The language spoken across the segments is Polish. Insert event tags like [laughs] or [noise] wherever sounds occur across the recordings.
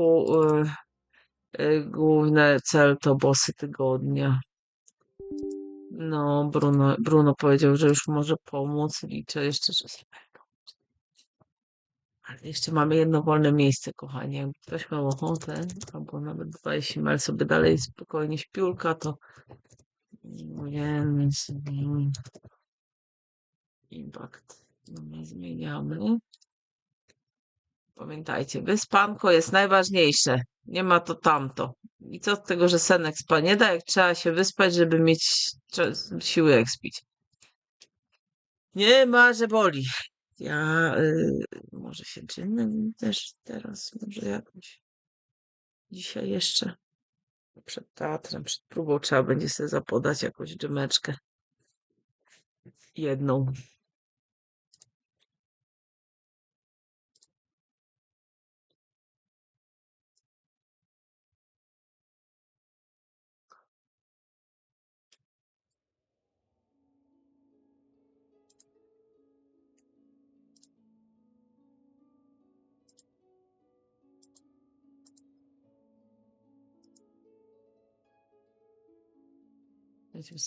odcinku y, y, główny cel to bossy tygodnia. No, Bruno, Bruno powiedział, że już może pomóc. Liczę jeszcze, że się pomóc. Ale jeszcze mamy jedno wolne miejsce, kochani. Jakby ktoś miał ochotę, albo nawet dwa, jeśli Mel sobie dalej spokojnie śpiulka, to więc impact nie zmieniamy. Pamiętajcie, wyspanko jest najważniejsze. Nie ma to tamto. I co z tego, że sen expa nie da, jak trzeba się wyspać, żeby mieć siły expić. Nie ma, że boli. Ja y, może się dżinem też teraz, może jakoś dzisiaj jeszcze przed teatrem, przed próbą trzeba będzie sobie zapodać jakąś dżemeczkę. Jedną.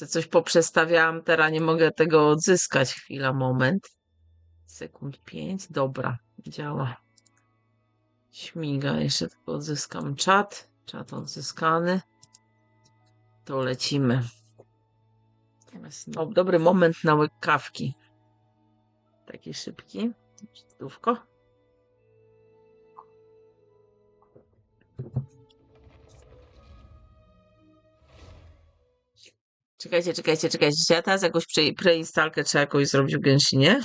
Coś poprzestawiałam, teraz nie mogę tego odzyskać. Chwila, moment. Sekund pięć, dobra, działa. Śmiga, jeszcze tylko odzyskam czat. Czat odzyskany. To lecimy. No, dobry moment na łyk kawki. Taki szybki. Stówko. Czekajcie, czekajcie, czekajcie. Ja teraz jakąś pre- preinstalkę trzeba jakoś zrobić w Genshinie?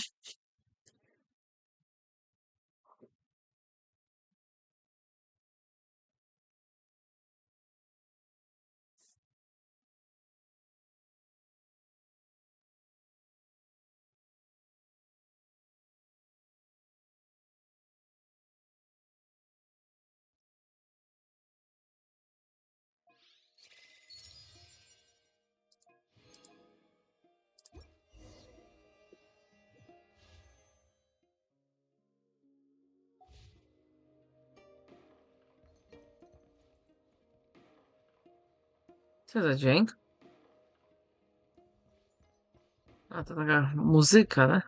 Co za dźwięk? A to taka muzyka, ne?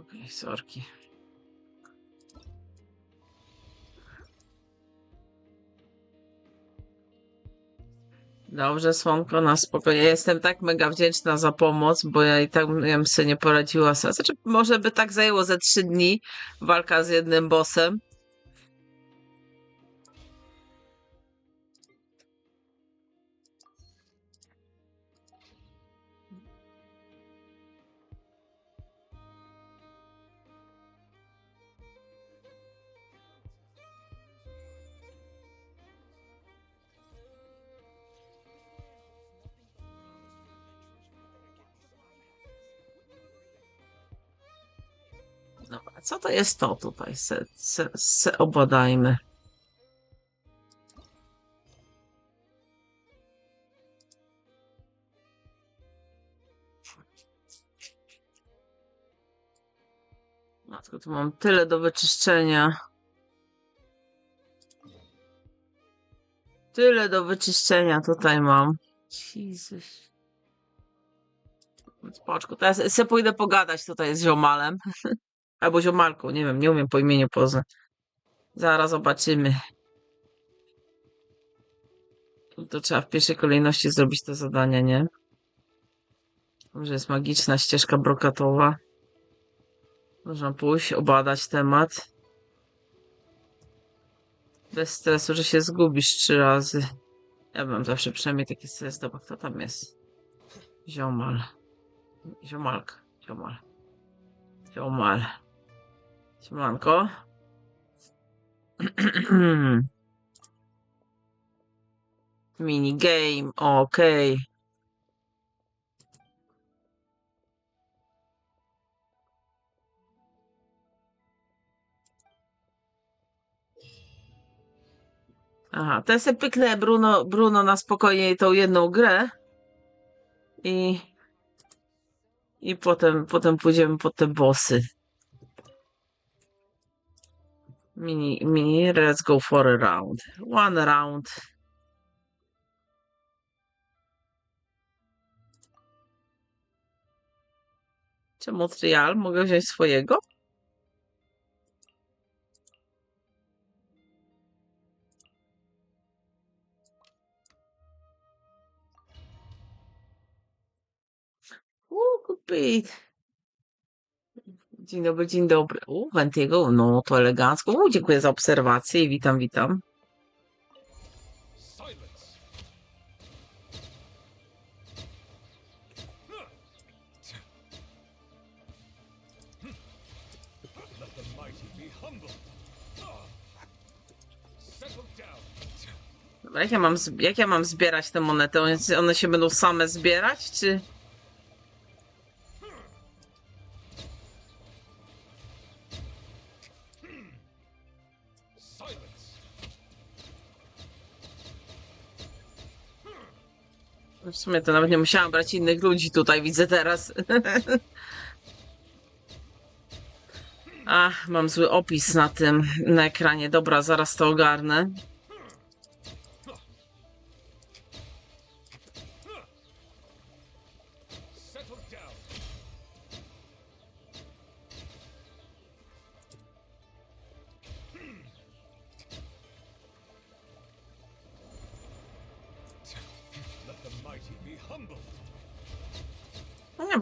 Okej, sorki. Dobrze, Słonko, na spokojnie. Ja jestem tak mega wdzięczna za pomoc, bo ja i tak bym sobie nie poradziła. Znaczy, może by tak zajęło ze trzy dni walka z jednym bossem. Co to jest to tutaj? Se, se, se obadajmy. Matko, tu mam tyle do wyczyszczenia. Tyle do wyczyszczenia tutaj mam. Jezus. Spoczko, teraz se pójdę pogadać tutaj z ziomalem. Albo ziomalką, nie wiem, nie umiem po imieniu poznać. Zaraz zobaczymy. To trzeba w pierwszej kolejności zrobić te zadania, nie? Że jest magiczna ścieżka brokatowa. Można pójść, obadać temat. Bez stresu, że się zgubisz trzy razy. Ja mam zawsze przynajmniej taki stres. Dobra, kto tam jest? Ziomal. Ziomalka. Ziomal. Ziomal. Siemanko. [clears throat] Minigame, okej. Aha, to ja sobie pyknę Bruno, Bruno na spokojnie tą jedną grę i i potem, potem pójdziemy po te bossy. Mini, mini, let's go for a round. One round. Czemu trial? Mogę wziąć swojego? Uuu, kupić. Dzień dobry, dzień dobry. U, Wentiego, no to elegancko. U, dziękuję za obserwację i witam, witam. Jak ja mam, jak ja mam zbierać te monety? One, one się będą same zbierać, czy... W sumie to nawet nie musiałam brać innych ludzi tutaj, widzę teraz. [laughs] Ach, mam zły opis na tym, na ekranie. Dobra, zaraz to ogarnę.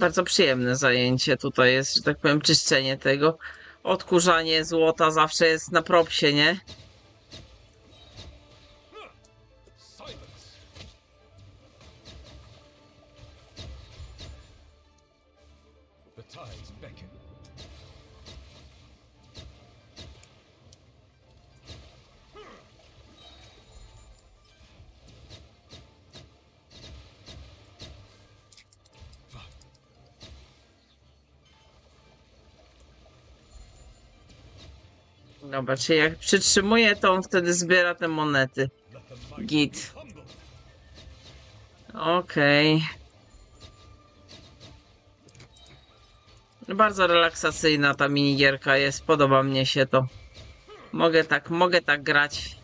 Bardzo przyjemne zajęcie tutaj jest, że tak powiem, czyszczenie tego. Odkurzanie złota zawsze jest na propsie, nie? Dobra, czyli jak przytrzymuję, to on wtedy zbiera te monety. Git. Okej. Bardzo relaksacyjna ta minigierka jest, podoba mnie się to. Mogę tak, mogę tak grać.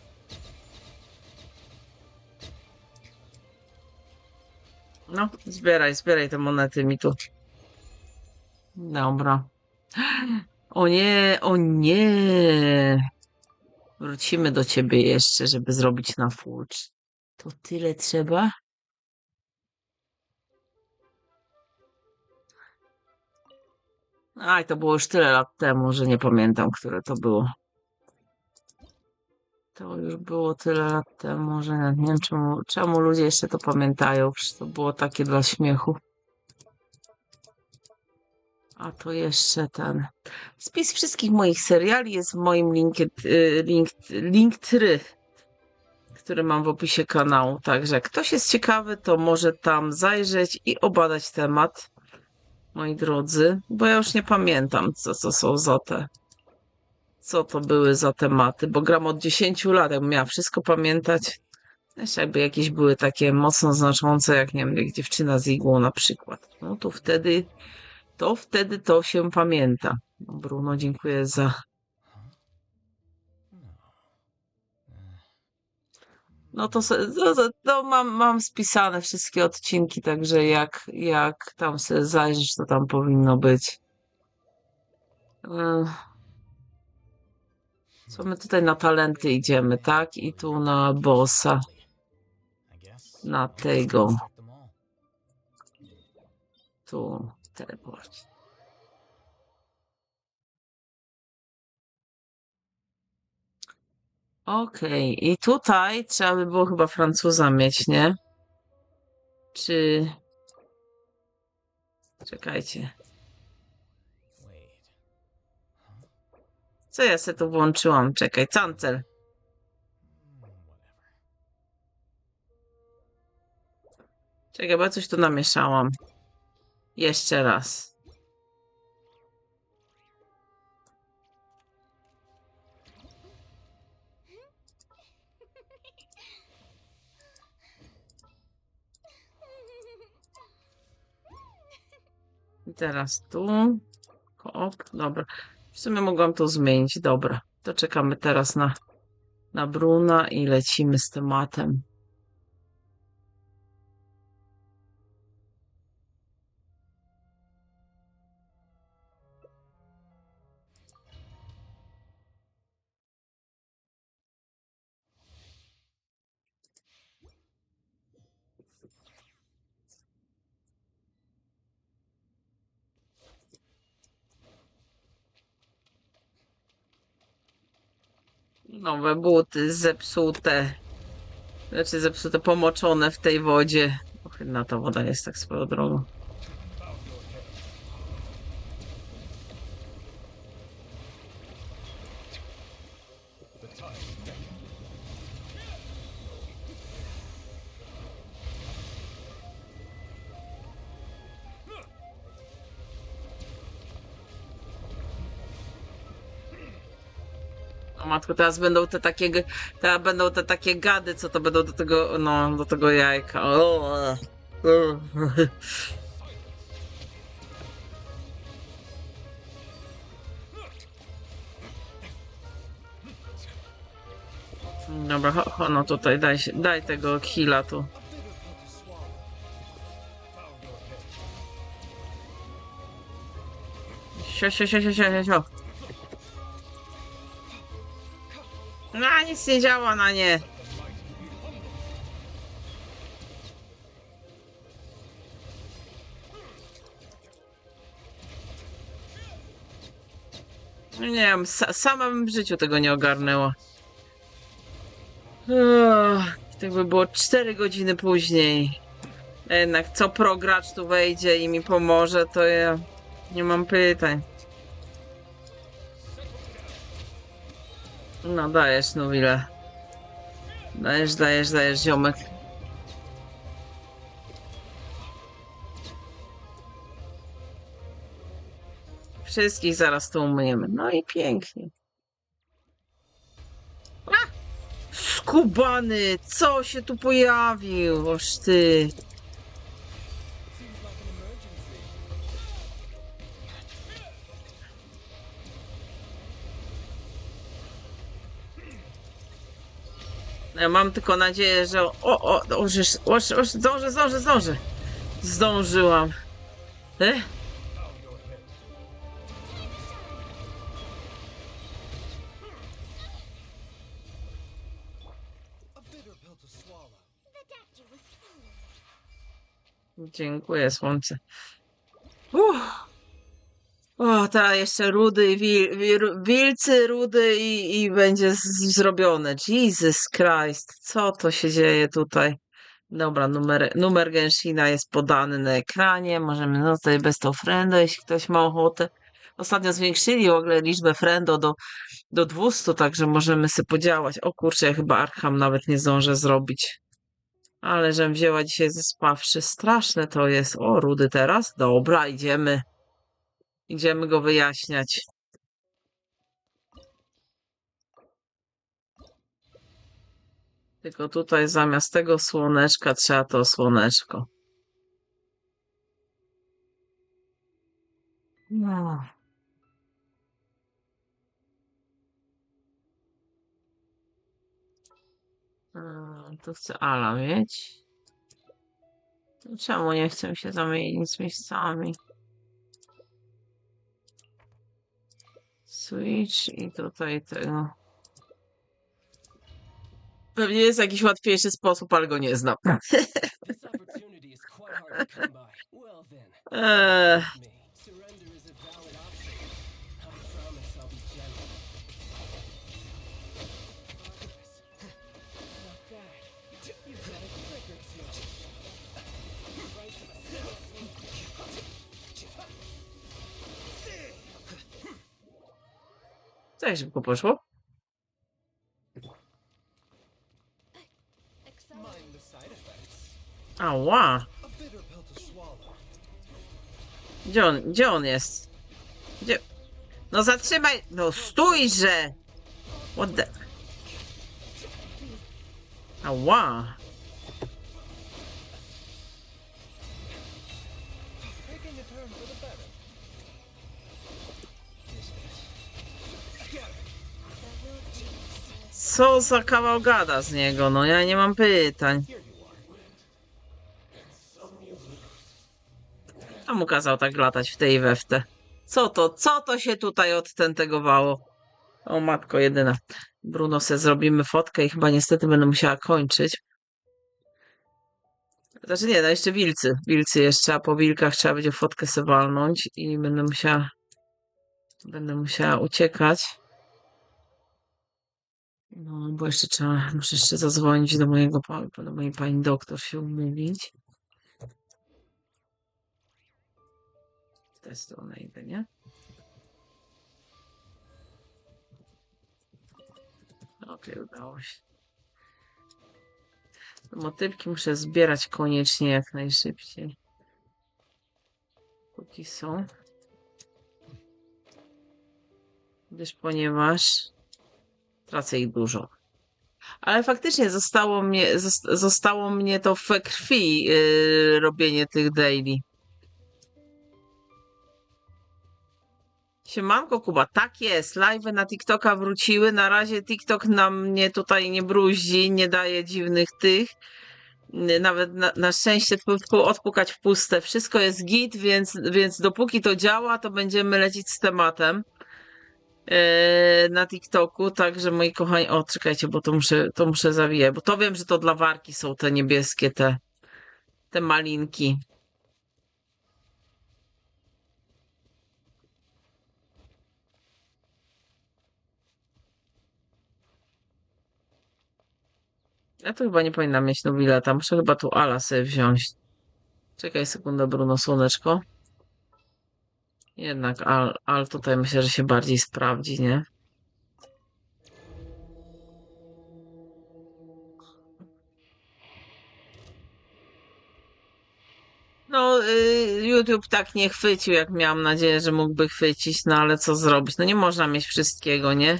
No, zbieraj, zbieraj te monety mi tu. Dobra. O nie, o nie. Wrócimy do ciebie jeszcze, żeby zrobić na forge. To tyle trzeba? Aj, to było już tyle lat temu, że nie pamiętam, które to było. To już było tyle lat temu, że nie wiem, czemu, czemu ludzie jeszcze to pamiętają. Przecież to było takie dla śmiechu. A to jeszcze ten. Spis wszystkich moich seriali jest w moim linkie, y, link, link 3, który mam w opisie kanału. Także ktoś jest ciekawy, to może tam zajrzeć i obadać temat moi drodzy, bo ja już nie pamiętam, co to są za te, co to były za tematy, bo gram od 10 lat, jakbym miała wszystko pamiętać. Jeszcze jakby jakieś były takie mocno znaczące, jak nie wiem, jak dziewczyna z igłą na przykład. No to wtedy, to wtedy to się pamięta. No, Bruno, dziękuję za... No to, to, to, mam, mam spisane wszystkie odcinki, także jak, jak tam sobie zajrzysz, to tam powinno być. Ech. Co my tutaj na talenty idziemy, tak? I tu na bossa, na tego, tu teleport. Okej, i tutaj trzeba by było chyba Francuza mieć, nie? Czy... Czekajcie. Co ja sobie tu włączyłam? Czekaj, cancel. Czekaj, bo coś tu namieszałam. Jeszcze raz. I teraz tu. Op, dobra. W sumie mogłam to zmienić. Dobra. To czekamy teraz na, na Bruna i lecimy z tematem. Nowe buty zepsute. Znaczy zepsute, pomoczone w tej wodzie. Ohydna ta woda jest tak swoją drogą. O matko, teraz będą te takie, teraz będą te takie gady, co to będą do tego, no, do tego jajka. O, e. Dobra, ho, ho, no tutaj daj, daj tego killa tu. Sio, sio, sio, sio, sio, sio. No, nic nie działa na nie. Nie wiem, sa sama bym w życiu tego nie ogarnęła. Tak by było 4 godziny później. Jednak co progracz tu wejdzie i mi pomoże, to ja nie mam pytań. No dajesz, Nubile. Dajesz, dajesz, dajesz, ziomek. Wszystkich zaraz tu umyjemy. No i pięknie. A! Skubany! Co się tu pojawił? Oż ty. Mam tylko nadzieję, że. O, o, zdążysz, o, o, zdążę, zdążę, zdążę. Zdążyłam. E? Dziękuję, słońce. Uff. O, teraz jeszcze rudy, i wil, wil, wilcy, rudy i, i będzie z, zrobione. Jesus Christ, co to się dzieje tutaj? Dobra, numer, numer Genshina jest podany na ekranie. Możemy no tutaj bez to friendo, jeśli ktoś ma ochotę. Ostatnio zwiększyli w ogóle liczbę friendo do, do 200, także możemy sobie podziałać. O kurczę, ja chyba Arkham nawet nie zdążę zrobić. Ale żem wzięła dzisiaj ze spawszy. Straszne to jest. O, rudy teraz? Dobra, idziemy. Idziemy go wyjaśniać. Tylko tutaj zamiast tego słoneczka trzeba to słoneczko. No. Mm, Tu chcę Ala mieć. To Czemu nie chcę się zamienić z miejscami? Switch i tutaj tego. Pewnie jest jakiś łatwiejszy sposób, ale go nie znam. [laughs] This co jak szybko poszło? Ała! Gdzie on, gdzie on jest? Gdzie? No zatrzymaj! No stójże! What the... Ała! Co za kawał gada z niego? No ja nie mam pytań. Kto mu kazał tak latać w tej i? Co to? Co to się tutaj odtentegowało? O matko jedyna. Bruno se zrobimy fotkę i chyba niestety będę musiała kończyć. Znaczy nie, no jeszcze wilcy. Wilcy jeszcze, a po wilkach trzeba będzie fotkę se walnąć i będę musiała będę musiała uciekać. No, bo jeszcze trzeba, muszę jeszcze zadzwonić do mojego, pa- do mojej pani doktor się umówić. W tę idę, nie? Okej, udało się. Motywki muszę zbierać koniecznie jak najszybciej. Póki są. Gdyż ponieważ tracę ich dużo. Ale faktycznie zostało mnie, zos- zostało mnie to we krwi yy, robienie tych daily. Siemanko Kuba, tak jest, live na TikToka wróciły, na razie TikTok na mnie tutaj nie bruździ, nie daje dziwnych tych, nawet na, na szczęście odpukać w puste, wszystko jest git, więc, więc dopóki to działa, to będziemy lecieć z tematem na TikToku, także moi kochani, o czekajcie, bo to muszę, to muszę zawijać, bo to wiem, że to dla warki są te niebieskie, te, te malinki. Ja to chyba nie powinnam mieć nobileta. Muszę chyba tu Ala sobie wziąć. Czekaj sekundę, Bruno, słoneczko. Jednak Al, Al tutaj myślę, że się bardziej sprawdzi, nie? No, y, YouTube tak nie chwycił, jak miałam nadzieję, że mógłby chwycić, no ale co zrobić? No nie można mieć wszystkiego, nie?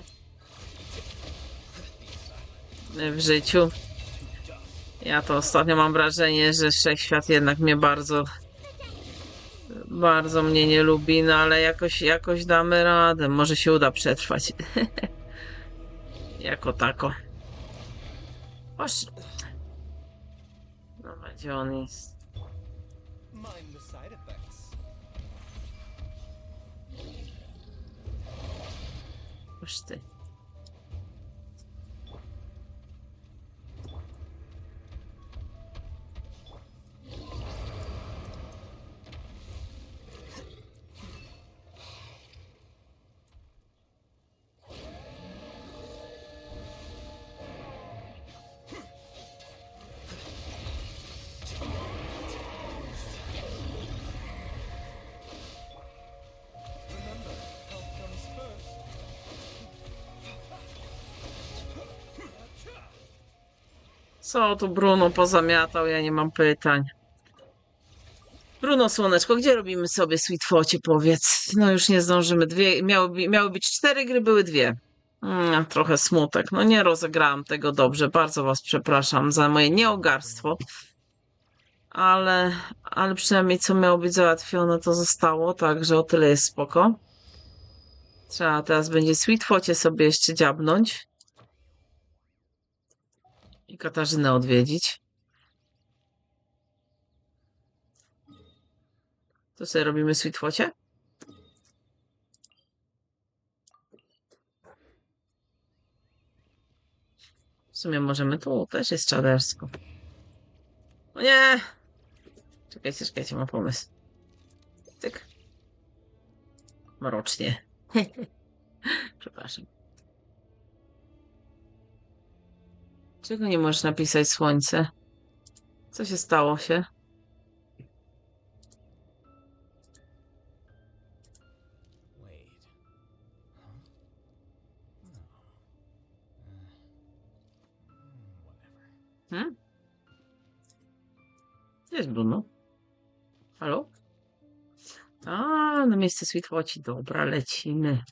W życiu. Ja to ostatnio mam wrażenie, że wszechświat jednak mnie bardzo, bardzo mnie nie lubi, no ale jakoś, jakoś damy radę. Może się uda przetrwać. [laughs] jako tako. Oż... No, gdzie on jest? Ty. Co tu Bruno pozamiatał? Ja nie mam pytań. Bruno Słoneczko, gdzie robimy sobie sweet focie, powiedz? No już nie zdążymy. Dwie, miały, miały być cztery gry, były dwie. Mm, trochę smutek. No nie rozegrałam tego dobrze. Bardzo was przepraszam za moje nieogarstwo. Ale, ale przynajmniej co miało być załatwione, to zostało, także o tyle jest spoko. Trzeba teraz będzie sweet focie sobie jeszcze dziabnąć. I Katarzynę odwiedzić. To sobie robimy sweet focie? W sumie możemy tu, też jest czadersko. O nie! Czekajcie, czekajcie, mam pomysł. Tyk. Mrocznie. [laughs] Przepraszam. Czego nie możesz napisać słońce? Co się stało się? Hmm? Gdzie jest Bruno? Halo? A, na miejsce Sweetwoci. Dobra, lecimy.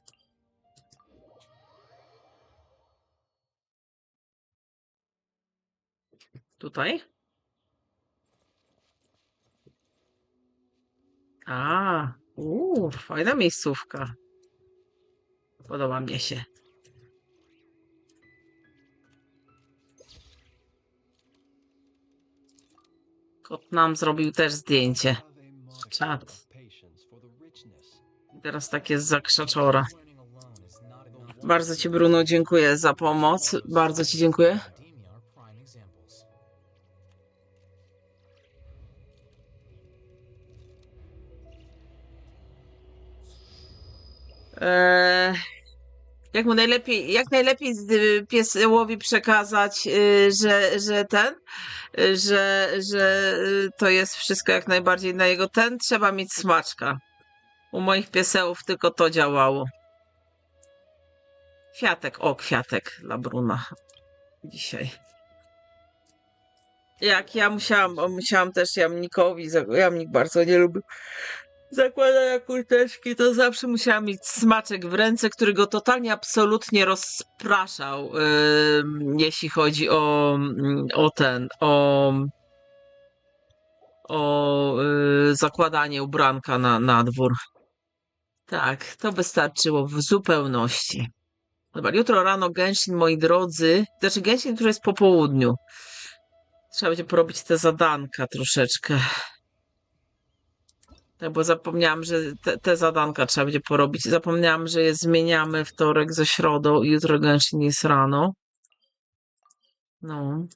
Tutaj? A, uuu, fajna miejscówka. Podoba mi się. Kot nam zrobił też zdjęcie. Czad. I teraz tak jest za krzaczora. Bardzo Ci, Bruno, dziękuję za pomoc. Bardzo Ci dziękuję. Jak mu najlepiej, jak najlepiej y, piesełowi przekazać, y, że, że ten, y, że, że to jest wszystko jak najbardziej na jego ten, trzeba mieć smaczka. U moich piesełów tylko to działało. Kwiatek, o kwiatek dla Bruna dzisiaj. Jak ja musiałam, musiałam też jamnikowi, jamnik bardzo nie lubił zakładania kurteczki, to zawsze musiałam mieć smaczek w ręce, który go totalnie, absolutnie rozpraszał, ym, jeśli chodzi o, mm, o ten, o, o y, zakładanie ubranka na, na dwór. Tak, to wystarczyło w zupełności. Dobra, jutro rano Genshin, moi drodzy, znaczy Genshin, który jest po południu. Trzeba będzie porobić te zadanka troszeczkę. Bo zapomniałam, że te, te zadanka trzeba będzie porobić. Zapomniałam, że je zmieniamy wtorek ze środą i jutro Genshin jest rano. No.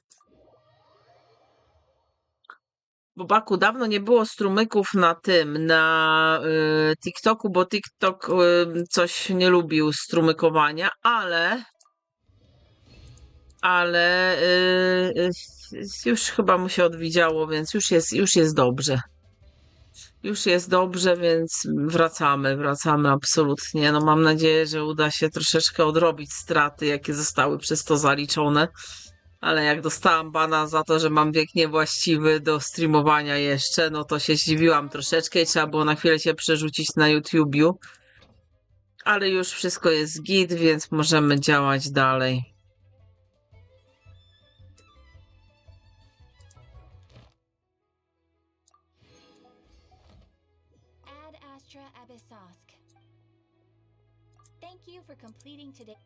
Bo Baku, dawno nie było strumyków na tym, na y, TikToku, bo TikTok y, coś nie lubił strumykowania, ale ale y, y, już chyba mu się odwidziało, więc już jest, już jest dobrze. Już jest dobrze, więc wracamy, wracamy absolutnie. No mam nadzieję, że uda się troszeczkę odrobić straty, jakie zostały przez to zaliczone. Ale jak dostałam bana za to, że mam wiek niewłaściwy do streamowania jeszcze, no to się zdziwiłam troszeczkę i trzeba było na chwilę się przerzucić na YouTubiu. Ale już wszystko jest git, więc możemy działać dalej. Completing today.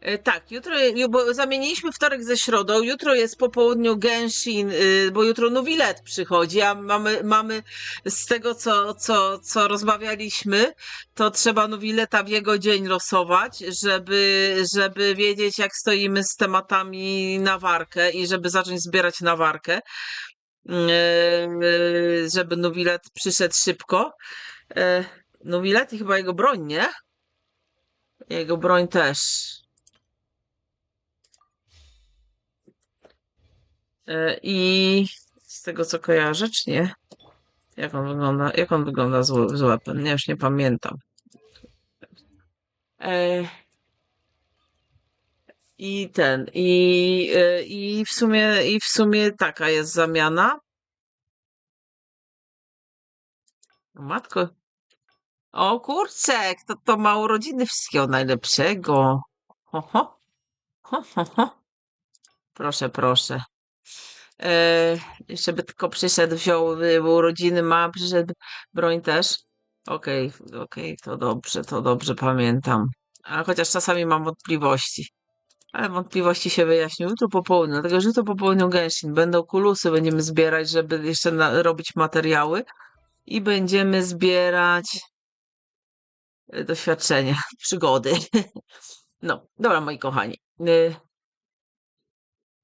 E, Tak, jutro, ju- bo zamieniliśmy wtorek ze środą, jutro jest po południu Genshin, y, bo jutro Nuwilet przychodzi, a mamy, mamy z tego, co, co, co rozmawialiśmy, to trzeba Nuwileta w jego dzień losować, żeby, żeby wiedzieć, jak stoimy z tematami na warkę i żeby zacząć zbierać na warkę, żeby Nuwilet przyszedł szybko. E, Nuwilet i chyba jego broń, nie? Jego broń też. E, I z tego co kojarzę, czy nie? Jak on wygląda? Jak on wygląda z, z? Ja już nie pamiętam. E, I ten, i, e, i w sumie, i w sumie taka jest zamiana. Matko. O kurczek, to, to ma urodziny wszystkiego najlepszego. Ho, ho. Ho, ho. Proszę, proszę. E, jeszcze by tylko przyszedł, wziął y, urodziny, ma, przyszedł, broń też. Okej, okej, to dobrze, to dobrze pamiętam. A chociaż czasami mam wątpliwości. Ale wątpliwości się wyjaśnią jutro po południu, dlatego że jutro po południu Genshin. Będą kulusy, będziemy zbierać, żeby jeszcze na, robić materiały i będziemy zbierać y, doświadczenia, [laughs] przygody. [laughs] No, dobra, moi kochani. Y,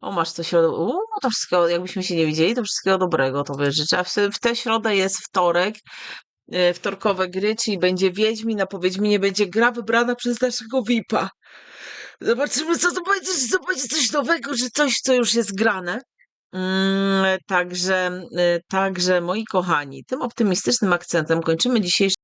O, masz coś od... Uuu, to wszystkiego, jakbyśmy się nie widzieli, to wszystkiego dobrego to życzę. A w, w tę środę jest wtorek, e, wtorkowe gry, czyli będzie Wiedźmin, a po Wiedźminie będzie gra wybrana przez naszego VIP-a. Zobaczymy, co to będzie, czy to będzie coś nowego, czy coś, co już jest grane. Mm, także, e, także, moi kochani, tym optymistycznym akcentem kończymy dzisiejszy